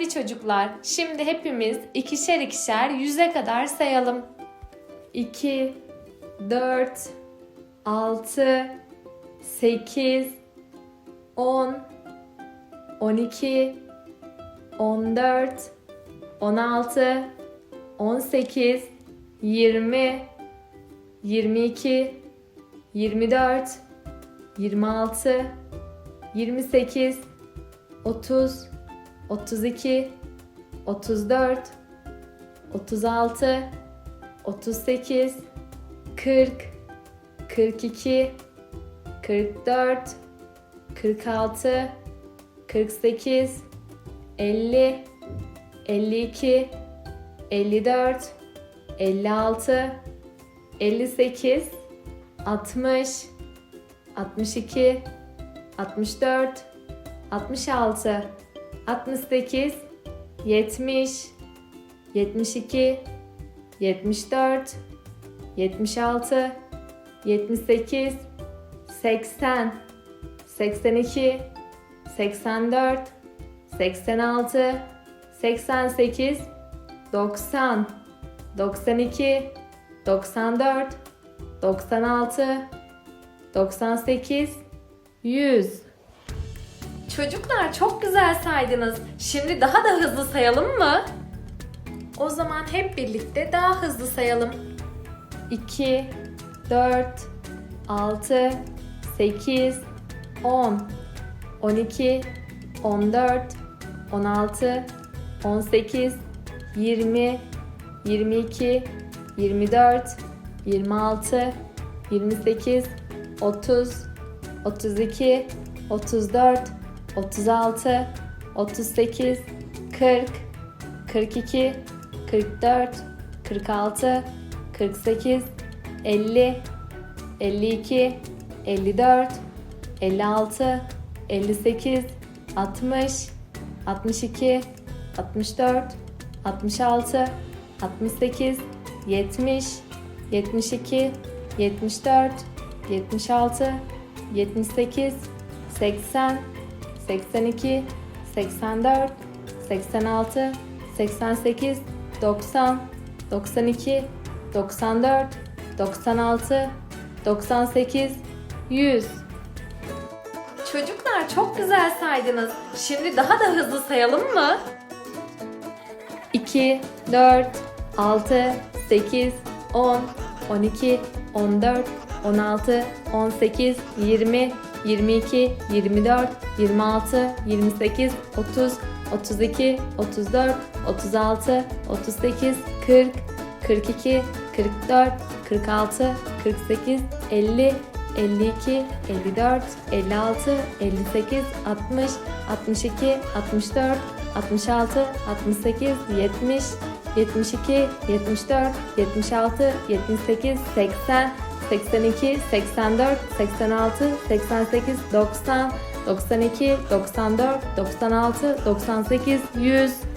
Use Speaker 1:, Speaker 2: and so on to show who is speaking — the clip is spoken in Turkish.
Speaker 1: Hadi çocuklar, şimdi hepimiz ikişer ikişer yüze kadar sayalım. 2, 4, 6, 8, 10, 12, 14, 16, 18, 20, 22, 24, 26, 28, 30, 32, 34, 36, 38, 40, 42, 44, 46, 48, 50, 52, 54, 56, 58, 60, 62, 64, 66, 68, 70, 72, 74, 76, 78, 80, 82, 84, 86, 88, 90, 92, 94, 96, 98, 100. Çocuklar çok güzel saydınız. Şimdi daha da hızlı sayalım mı? O zaman hep birlikte daha hızlı sayalım. 2, 4, 6, 8, 10, 12, 14, 16, 18, 20, 22, 24, 26, 28, 30, 32, 34, 36, 38, 40, 42, 44, 46, 48, 50, 52, 54, 56, 58, 60, 62, 64, 66, 68, 70, 72, 74, 76, 78, 80, 82, 84, 86, 88, 90, 92, 94, 96, 98, 100. Çocuklar çok güzel saydınız. Şimdi daha da hızlı sayalım mı? 2, 4, 6, 8, 10, 12, 14, 16, 18, 20, 22, 24, 26, 28, 30, 32, 34, 36, 38, 40, 42, 44, 46, 48, 50, 52, 54, 56, 58, 60, 62, 64, 66, 68, 70, 72, 74, 76, 78, 80, 82, 84, 86, 88, 90, 92, 94, 96, 98, 100,